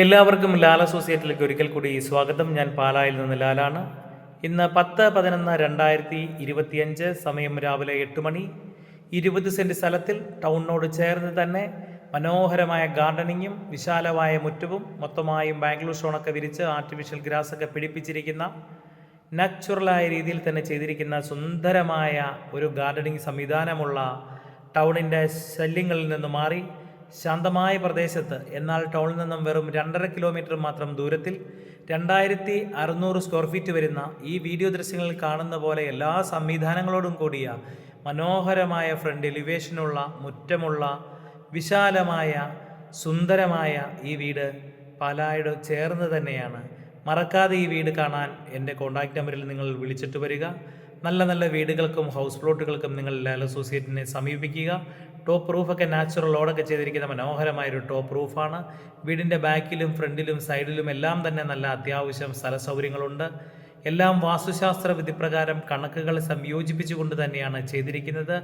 എല്ലാവർക്കും ലാൽ അസോസിയേറ്റിലേക്ക് ഒരിക്കൽ കൂടി സ്വാഗതം. ഞാൻ പാലായിൽ നിന്ന് ലാലാണ്. ഇന്ന് പത്ത് പതിനൊന്ന് രണ്ടായിരത്തി ഇരുപത്തിയഞ്ച് സമയം രാവിലെ എട്ട് മണി. ഇരുപത് സെന്റ് സ്ഥലത്തിൽ ടൗണിനോട് ചേർന്ന് തന്നെ മനോഹരമായ ഗാർഡനിങ്ങും വിശാലമായ മുറ്റവും മൊത്തമായും ബാംഗ്ലൂർ ഷോണൊക്കെ വിരിച്ച് ആർട്ടിഫിഷ്യൽ ഗ്രാസൊക്കെ പിടിപ്പിച്ചിരിക്കുന്ന നാച്ചുറലായ രീതിയിൽ തന്നെ ചെയ്തിരിക്കുന്ന സുന്ദരമായ ഒരു ഗാർഡനിങ് സംവിധാനമുള്ള ടൗണിന്റെ ശല്യങ്ങളിൽ നിന്ന് മാറി. ശാന്തമായ പ്രദേശത്ത് എന്നാൽ ടൗണിൽ നിന്നും വെറും രണ്ടര കിലോമീറ്റർ മാത്രം ദൂരത്തിൽ രണ്ടായിരത്തി അറുന്നൂറ് സ്ക്വയർ ഫീറ്റ് വരുന്ന ഈ വീഡിയോ ദൃശ്യങ്ങളിൽ കാണുന്ന പോലെ എല്ലാ സംവിധാനങ്ങളോടും കൂടിയ മനോഹരമായ ഫ്രണ്ട് എലിവേഷനുള്ള മുറ്റമുള്ള വിശാലമായ സുന്ദരമായ ഈ വീട് പാലായോട് ചേർന്ന് തന്നെയാണ്. മറക്കാതെ ഈ വീട് കാണാൻ എന്റെ കോൺടാക്റ്റ് നമ്പറിൽ നിങ്ങൾ വിളിച്ചിട്ട് വരിക. നല്ല നല്ല വീടുകൾക്കും ഹൗസ് പ്ലോട്ടുകൾക്കും നിങ്ങൾ ലാൽ അസോസിയേറ്റിനെ സമീപിക്കുക. ടോപ്പ് റൂഫൊക്കെ നാച്ചുറൽ ഓടൊക്കെ ചെയ്തിരിക്കുന്ന മനോഹരമായൊരു ടോപ്പ് റൂഫാണ് വീടിന്റെ ബാക്കിലും ഫ്രണ്ടിലും സൈഡിലും എല്ലാം തന്നെ നല്ല അത്യാവശ്യം സ്ഥല സൗകര്യങ്ങളുണ്ട് എല്ലാം വാസ്തുശാസ്ത്ര വിധിപ്രകാരം കണക്കുകൾ സംയോജിപ്പിച്ചുകൊണ്ട് തന്നെയാണ് ചെയ്തിരിക്കുന്നത്.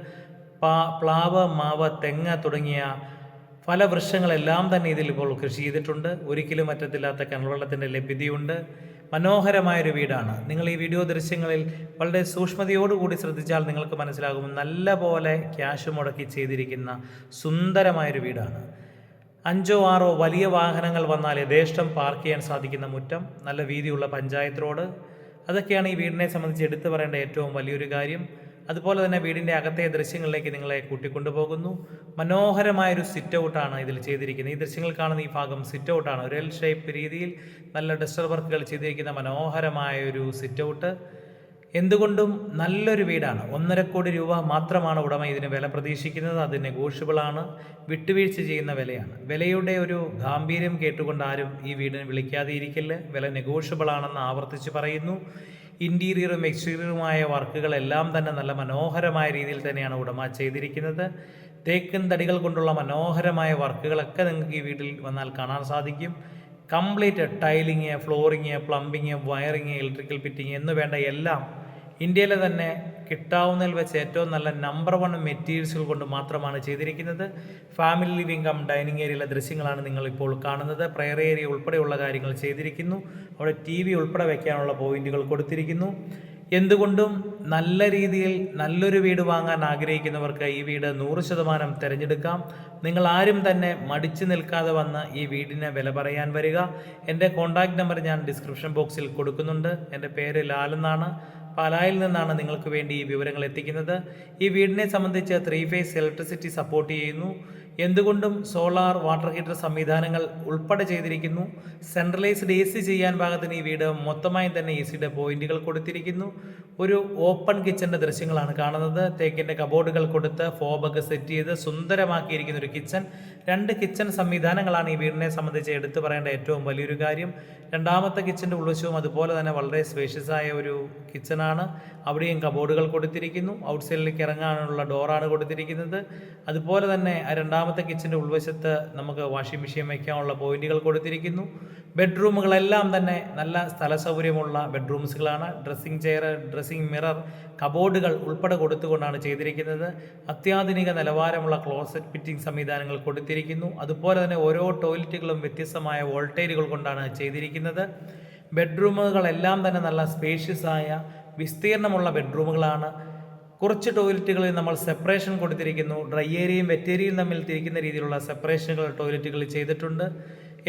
പാ പ്ലാവ് മാവ് തെങ്ങ് തുടങ്ങിയ ഫലവൃക്ഷങ്ങളെല്ലാം തന്നെ ഇതിൽ ഇപ്പോൾ കൃഷി ചെയ്തിട്ടുണ്ട്. ഒരിക്കലും അറ്റത്തില്ലാത്ത കിണർവെള്ളത്തിന്റെ ലഭ്യതയുണ്ട്. മനോഹരമായൊരു വീടാണ്. നിങ്ങൾ ഈ വീഡിയോ ദൃശ്യങ്ങളിൽ വളരെ സൂക്ഷ്മതയോടുകൂടി ശ്രദ്ധിച്ചാൽ നിങ്ങൾക്ക് മനസ്സിലാകും നല്ല പോലെ ക്യാഷ് മുടക്കി ചെയ്തിരിക്കുന്ന സുന്ദരമായൊരു വീടാണ്. അഞ്ചോ ആറോ വലിയ വാഹനങ്ങൾ വന്നാൽ യഥേഷ്ടം പാർക്ക് ചെയ്യാൻ സാധിക്കുന്ന മുറ്റം നല്ല വീതിയുള്ള പഞ്ചായത്ത് റോഡ്. അതൊക്കെയാണ് ഈ വീടിനെ സംബന്ധിച്ച് എടുത്തു പറയേണ്ട ഏറ്റവും വലിയൊരു കാര്യം. അതുപോലെ തന്നെ വീടിന്റെ അകത്തെ ദൃശ്യങ്ങളിലേക്ക് നിങ്ങളെ കൂട്ടിക്കൊണ്ടുപോകുന്നു. മനോഹരമായൊരു സിറ്റ് ഔട്ടാണ് ഇതിൽ ചെയ്തിരിക്കുന്നത്. ഈ ദൃശ്യങ്ങൾ കാണുന്ന ഈ ഭാഗം സിറ്റ് ഔട്ടാണ് ഒരു എൽ ഷേപ്പ് രീതിയിൽ നല്ല ഡസ്റ്റർ വർക്കുകൾ ചെയ്തിരിക്കുന്ന മനോഹരമായൊരു സിറ്റ് ഔട്ട് എന്തുകൊണ്ടും നല്ലൊരു വീടാണ്. ഒന്നര കോടി രൂപ മാത്രമാണ് ഉടമ ഇതിന് വില പ്രതീക്ഷിക്കുന്നത്. അത് നെഗോഷ്യബിളാണ് വിട്ടുവീഴ്ച ചെയ്യുന്ന വിലയാണ്. വിലയുടെ ഒരു ഗാംഭീര്യം കേട്ടുകൊണ്ട് ആരും ഈ വീടിന് വിളിക്കാതെ ഇരിക്കില്ല വില നെഗോഷ്യബിളാണെന്ന് ആവർത്തിച്ച് പറയുന്നു. ഇന്റീരിയറും എക്സ്റ്റീരിയറുമായ വർക്കുകളെല്ലാം തന്നെ നല്ല മനോഹരമായ രീതിയിൽ തന്നെയാണ് ഉടമ ചെയ്തിരിക്കുന്നത്. തേക്കൻ തടികൾ കൊണ്ടുള്ള മനോഹരമായ വർക്കുകളൊക്കെ നിങ്ങൾക്ക് ഈ വീട്ടിൽ വന്നാൽ കാണാൻ സാധിക്കും. Complete tiling flooring plumbing wiring electrical fitting എന്ന് വേണ്ട എല്ലാം ഇന്ത്യയിലെ തന്നെ കിട്ടാവുന്നതിൽ വെച്ച് ഏറ്റവും നല്ല നമ്പർ വൺ മെറ്റീരിയൽസുകൾ കൊണ്ട് മാത്രമാണ് ചെയ്തിരിക്കുന്നത്. ഫാമിലി ലിവിംഗ് കം ഡൈനിങ് ഏരിയയിലെ ദൃശ്യങ്ങളാണ് നിങ്ങൾ ഇപ്പോൾ കാണുന്നത്. പ്രയർ ഏരിയ ഉൾപ്പെടെയുള്ള കാര്യങ്ങൾ ചെയ്തിരിക്കുന്നു. അവിടെ ടി വി ഉൾപ്പെടെ വയ്ക്കാനുള്ള പോയിന്റുകൾ കൊടുത്തിരിക്കുന്നു. എന്തുകൊണ്ടും നല്ല രീതിയിൽ നല്ലൊരു വീട് വാങ്ങാൻ ആഗ്രഹിക്കുന്നവർക്ക് ഈ വീട് നൂറ് ശതമാനം തിരഞ്ഞെടുക്കാം. നിങ്ങൾ ആരും തന്നെ മടിച്ചു നിൽക്കാതെ വന്ന് ഈ വീടിനെ വില പറയാൻ വരിക. എന്റെ കോൺടാക്റ്റ് നമ്പർ ഞാൻ ഡിസ്ക്രിപ്ഷൻ ബോക്സിൽ കൊടുക്കുന്നുണ്ട്. എന്റെ പേര് ലാലെന്നാണ് പാലായിൽ നിന്നാണ് നിങ്ങൾക്ക് വേണ്ടി ഈ വിവരങ്ങൾ എത്തിക്കുന്നത്. ഈ വീടിനെ സംബന്ധിച്ച് ത്രീ ഫേസ് ഇലക്ട്രിസിറ്റി സപ്പോർട്ട് ചെയ്യുന്നു. എന്തുകൊണ്ടും സോളാർ വാട്ടർ ഹീറ്റർ സംവിധാനങ്ങൾ ഉൾപ്പെടെ ചെയ്തിരിക്കുന്നു. സെൻട്രലൈസ്ഡ് എ സി ചെയ്യാൻ ഭാഗത്തിന് ഈ വീട് മൊത്തമായി തന്നെ എ സിയുടെ പോയിന്റുകൾ കൊടുത്തിരിക്കുന്നു. ഒരു ഓപ്പൺ കിച്ചന്റെ ദൃശ്യങ്ങളാണ് കാണുന്നത്. തേക്കിന്റെ കബോർഡുകൾ കൊടുത്ത് ഫോബൊക്കെ സെറ്റ് ചെയ്ത് സുന്ദരമാക്കിയിരിക്കുന്ന ഒരു കിച്ചൺ രണ്ട് കിച്ചൺ സംവിധാനങ്ങളാണ് ഈ വീടിനെ സംബന്ധിച്ച് എടുത്തു പറയേണ്ട ഏറ്റവും വലിയൊരു കാര്യം. രണ്ടാമത്തെ കിച്ചന്റെ ഉൾവശവും അതുപോലെ തന്നെ വളരെ സ്പേഷ്യസ് ആയ ഒരു കിച്ചനാണ്. അവിടെയും കബോർഡുകൾ കൊടുത്തിരിക്കുന്നു. ഔട്ട്സൈഡിലേക്ക് ഇറങ്ങാനുള്ള ഡോറാണ് കൊടുത്തിരിക്കുന്നത്. അതുപോലെ തന്നെ ആ രണ്ടാമത്തെ കിച്ചന്റെ ഉൾവശത്ത് നമുക്ക് വാഷിംഗ് മെഷീൻ വയ്ക്കാനുള്ള പോയിന്റുകൾ കൊടുത്തിരിക്കുന്നു. ബെഡ്റൂമുകളെല്ലാം തന്നെ നല്ല സ്ഥല സൗകര്യമുള്ള ബെഡ്റൂംസുകളാണ്. ഡ്രസ്സിംഗ് ചെയർ ഡ്രസ്സിംഗ് മിറർ കബോർഡുകൾ ഉൾപ്പെടെ കൊടുത്തുകൊണ്ടാണ് ചെയ്തിരിക്കുന്നത്. അത്യാധുനിക നിലവാരമുള്ള ക്ലോസറ്റ് ഫിറ്റിംഗ് സംവിധാനങ്ങൾ കൊടുത്തിരിക്കുന്നു. അതുപോലെ തന്നെ ഓരോ ടോയ്ലറ്റുകളും വ്യത്യസ്തമായ വോൾട്ടേജുകൾ കൊണ്ടാണ് ചെയ്തിരിക്കുന്നത്. ബെഡ്റൂമുകളെല്ലാം തന്നെ നല്ല സ്പേഷ്യസായ വിസ്തീർണമുള്ള ബെഡ്റൂമുകളാണ്. കുറച്ച് ടോയ്ലറ്റുകളിൽ നമ്മൾ സെപ്പറേഷൻ കൊടുത്തിരിക്കുന്നു. ഡ്രൈ ഏരിയയും വെറ്റ് ഏരിയയും തമ്മിൽ തിരിക്കുന്ന രീതിയിലുള്ള സെപ്പറേഷനുകൾ ടോയ്ലറ്റുകളിൽ ചെയ്തിട്ടുണ്ട്.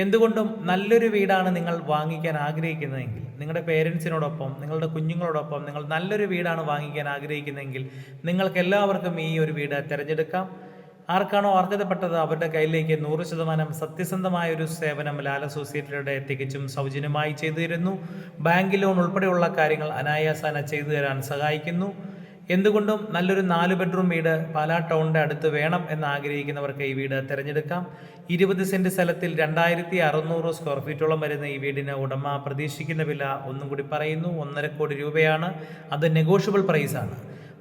എന്തുകൊണ്ടും നല്ലൊരു വീടാണ് നിങ്ങൾ വാങ്ങിക്കാൻ ആഗ്രഹിക്കുന്നതെങ്കിൽ നിങ്ങളുടെ പേരൻസിനോടൊപ്പം നിങ്ങളുടെ കുഞ്ഞുങ്ങളോടൊപ്പം നിങ്ങൾ നല്ലൊരു വീടാണ് വാങ്ങിക്കാൻ ആഗ്രഹിക്കുന്നതെങ്കിൽ നിങ്ങൾക്ക് എല്ലാവർക്കും ഈ ഒരു വീട് തിരഞ്ഞെടുക്കാം. ആർക്കാണോ അർഹതപ്പെട്ടത് അവരുടെ കയ്യിലേക്ക് നൂറ് ശതമാനം സത്യസന്ധമായ ഒരു സേവനം ലാൽ അസോസിയേറ്റഡ് തികച്ചും സൗജന്യമായി ചെയ്തു തരുന്നു. ബാങ്ക് ലോൺ ഉൾപ്പെടെയുള്ള കാര്യങ്ങൾ അനായാസന ചെയ്തു തരാൻ സഹായിക്കുന്നു. എന്തുകൊണ്ടും നല്ലൊരു നാല് ബെഡ്റൂം വീട് പാലാ ടൗണിന്റെ അടുത്ത് വേണം എന്ന് ആഗ്രഹിക്കുന്നവർക്ക് ഈ വീട് തിരഞ്ഞെടുക്കാം. ഇരുപത് സെന്റ് സ്ഥലത്തിൽ രണ്ടായിരത്തി അറുന്നൂറ് സ്ക്വയർ ഫീറ്റോളം വരുന്ന ഈ വീടിന് ഉടമ പ്രതീക്ഷിക്കുന്ന വില ഒന്നും കൂടി പറയുന്നു. ഒന്നര കോടി രൂപയാണ്. അത് നെഗോഷ്യബിൾ പ്രൈസാണ്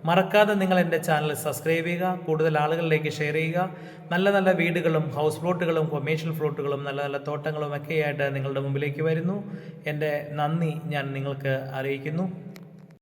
മറക്കാതെ നിങ്ങൾ എന്റെ ചാനൽ സബ്സ്ക്രൈബ് ചെയ്യുക. കൂടുതൽ ആളുകളിലേക്ക് ഷെയർ ചെയ്യുക. നല്ല നല്ല വീടുകളും ഹൗസ് പ്ലോട്ടുകളും കൊമേഴ്ഷ്യൽ പ്ലോട്ടുകളും നല്ല നല്ല തോട്ടങ്ങളും ഒക്കെയായിട്ട് നിങ്ങളുടെ മുമ്പിലേക്ക് വരുന്നു. എന്റെ നന്ദി ഞാൻ നിങ്ങൾക്ക് അറിയിക്കുന്നു.